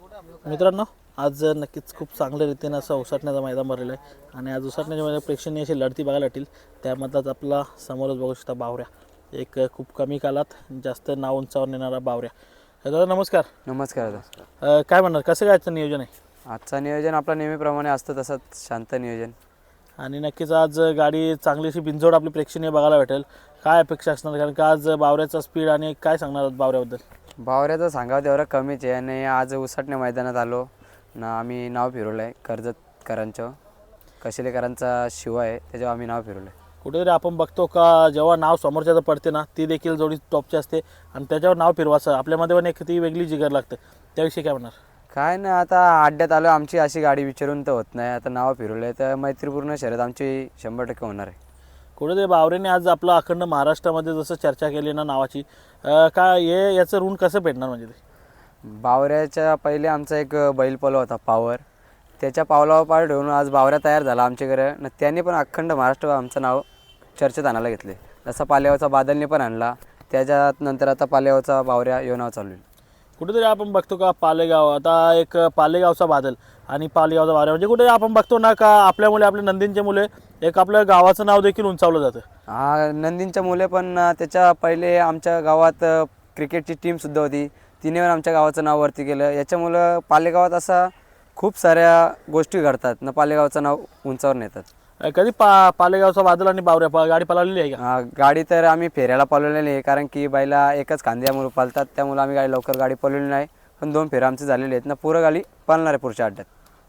मित्रांनो आज नक्कीच खूप चांगल्या रीतीने असं उसाटण्याचं मैदान भरलेलं आहे. आणि आज उसाटण्याच्या मैदानात प्रेक्षणीय अशी लढती बघायला भेटेल त्यामधलाच आपला समोरच बघू शकता बावऱ्या. एक खूप कमी कालात जास्त नाव उंचावर नेणारा बावऱ्या. दादा नमस्कार. नमस्कार दादा. काय म्हणणार? कसं काय आजचं नियोजन आहे? आजचं नियोजन आपलं नेहमीप्रमाणे असतं तसंच शांत नियोजन. आणि नक्कीच आज गाडी चांगलीशी बिनजोड आपली प्रेक्षणीय बघायला भेटेल. काय अपेक्षा असणार? कारण का आज बावऱ्याचा स्पीड आणि काय सांगणार आहात बावऱ्याबद्दल? बावऱ्याचं सांगावं तेवढं कमीच आहे. आणि आज उसाटण्या मैदानात आलो. ना आम्ही नाव फिरवलं आहे कर्जतकरांचं. कशिलेकरांचा शिवा आहे त्याच्यावर आम्ही नाव फिरवलं आहे कुठेतरी आपण बघतो का जेव्हा नाव समोरच्याचं पडते ना ती देखील जोडी टॉपची असते. आणि त्याच्यावर नाव फिरवायचं आपल्यामध्ये पण एक ती वेगळी जिगर लागते. त्याविषयी काय म्हणणार? काय ना आता अड्ड्यात आलो आमची अशी गाडी विचारून तर होत नाही. आता नाव फिरवलं आहे तर मैत्रीपूर्ण शर्यत आमची शंभर टक्के होणार आहे. कुठेतरी बावरेने आज आपलं अखंड महाराष्ट्रामध्ये जसं चर्चा केली ना नावाची का काय हे याचं ऋण कसं भेटणार म्हणजे ते? बावऱ्याच्या पहिले आमचा एक बैल पलो होता पावर. त्याच्या पावलावर पार ठेवून आज बावऱ्या तयार झाला आमच्याकडे न त्यांनी पण अखंड महाराष्ट्र आमचं नाव चर्चेत आणायला घेतले. जसा पाल्यावरचा बादलने पण आणला त्याच्यात नंतर आता पाल्यावरचा बावऱ्या येऊन नाव चालू आहे कुठेतरी आपण बघतो का पालेगाव आता एक पालेगावचा बादल आणि पालेगावचा बावऱ्या म्हणजे कुठे आपण बघतो ना का आपल्यामुळे आपल्या नंदींच्या मुले एक आपल्या गावाचं नाव देखील उंचावलं जातं. हा नंदींच्या मुले पण त्याच्या पहिले आमच्या गावात क्रिकेटची टीमसुद्धा होती. तिने पण आमच्या गावाचं नाव वरती केलं. याच्यामुळं पालेगावात असा खूप साऱ्या गोष्टी घडतात. न पालेगावचं नाव उंचावर नेतात. कधी पा पालेगावचा बादल आणि बावऱ्या पा- गाडी पळालेली आहे का? गाडी तर आम्ही फेऱ्याला पळवलेली आहे कारण की बैला एकच खांद्यामुळे पळतात त्यामुळे आम्ही गाडी लवकर गाडी पळवली नाही. पण दोन फेऱ्या आमचे झालेले आहेत. ना पुरं गाडी पळणार आहे पुढच्या अड्ड्यात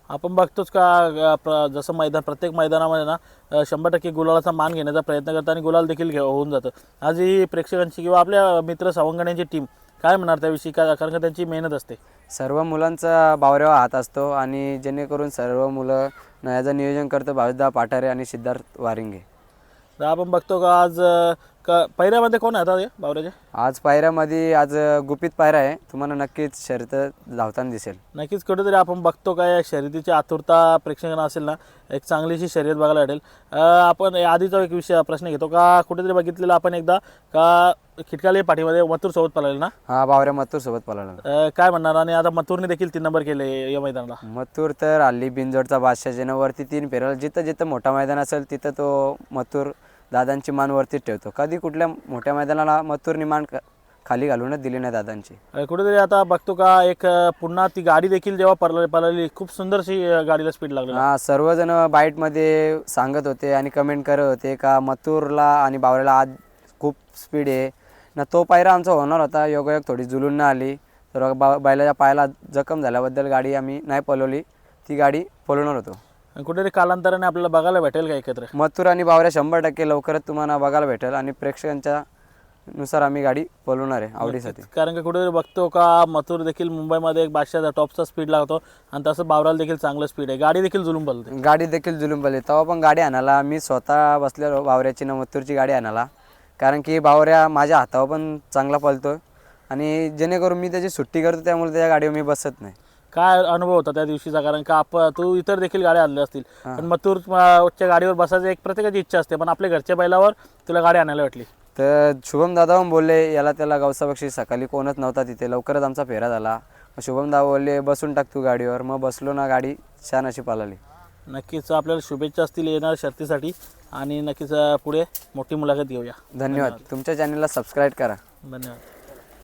आपण बघतोच का अं, प्र- जसं मैदान प्रत्येक मैदानामध्ये ना अं, शंभर टक्के गुलालाचा मान घेण्याचा प्रयत्न करतात आणि गुलाल देखील घे होऊन जातं. आज ही प्रेक्षकांची किंवा आपल्या मित्र सवंगण्यांची टीम काय म्हणणार त्याविषयी? काय कारण का त्यांची मेहनत असते. सर्व मुलांचा बावऱ्यावर हात असतो आणि जेणेकरून सर्व मुलं याचं नियोजन करतं भावेशदा पाठारे आणि सिद्धार्थ वारिंगे. तर आपण बघतो का आज अं, का पहिल्यामध्ये कोण आहे आता हे बावऱ्याचे आज पायऱ्यामध्ये आज गुपित पायरा आहे. तुम्हाला नक्कीच शर्यत धावताना दिसेल. नक्कीच कुठेतरी आपण बघतो काय या शर्यतीची आतुरता प्रेक्षकांना असेल ना एक चांगलीशी शर्यत बघायला भेटेल. अं, आपण या आधीचा एक विषय प्रश्न घेतो का? कुठेतरी बघितलेला आपण एकदा का खिटकाली पाठीमध्ये मथुर सोबत पळाले ना? हा बावऱ्या मथूर सोबत पळाला अं, काय म्हणणार? आणि आता मथुरने देखील तीन नंबर केले या मैदानाला. मथूर तर हल्ली बिंजोडचा बादशाह ज्यानं वरती तीन फेरल जिथं जिथं मोठा मैदान असेल तिथं तो मथूर दादांची मान वरतीच ठेवतो. कधी कुठल्या मोठ्या मैदानाला मथुरनी मान खाली घालूनच दिली नाही दादांची. अं, कुठेतरी आता बघतो का एक अं, पुन्हा ती गाडी देखील जेव्हा पळाली पळाली खूप सुंदरशी अं, गाडीला स्पीड लागली हा सर्वजण बाईटमध्ये सांगत होते आणि कमेंट करत होते का मथुरला आणि बावऱ्याला आज खूप स्पीड आहे. ना तो पायरा आमचा होणार होता. योगायोग थोडी जुलून न आली. तर बा बैलाच्या पायाला जखम झाल्याबद्दल गाडी आम्ही नाही पळवली. ती गाडी पळवणार होतो. आणि कुठेतरी कालांतराने आपल्याला बघायला भेटेल का एकत्र? मथुर आणि बावऱ्या शंभर टक्के लवकरच तुम्हाला बघायला भेटेल आणि प्रेक्षकांच्या नुसार आम्ही गाडी पळवणार आहे आवडीसाठी. कारण का कुठेतरी बघतो का मथुर देखील मुंबईमध्ये एक बादशाचा टॉपचा स्पीड लागतो आणि तसं बावराला देखील चांगलं स्पीड आहे. गाडी देखील जुलून बोलते गाडी देखील जुलून पडली तेव्हा पण गाडी आणायला मी स्वतः बसलेलो बावऱ्याची न मथुरची गाडी आणायला. कारण की बावऱ्या माझ्या हातावर पण चांगला पळतो आणि जेणेकरून मी त्याची सुट्टी करतो त्यामुळे त्याच्या गाडीवर मी बसत नाही. काय अनुभव होता त्या दिवशीचा? कारण का आप तू इतर देखील गाड्या आणल्या असतील. पण मथुर अं, च्या गाडीवर बसायची एक प्रत्येकाची इच्छा असते पण आपल्या घरच्या बैलावर तुला गाडी आणायला वाटली तर शुभम दादा पण बोलले याला त्याला गावचा बक्षीस सकाळी कोणच नव्हता तिथे लवकरच आमचा फेरा झाला. मग शुभम दादा बोलले बसून टाक तू गाडीवर. मग बसलो ना गाडी छान अशी पळाली. नक्कीच आपल्याला शुभेच्छा असतील येणार शर्तीसाठी आणि नक्कीच पुढे मोठी मुलाखत घेऊया. धन्यवाद. तुमच्या चॅनलला सबस्क्राईब करा. धन्यवाद.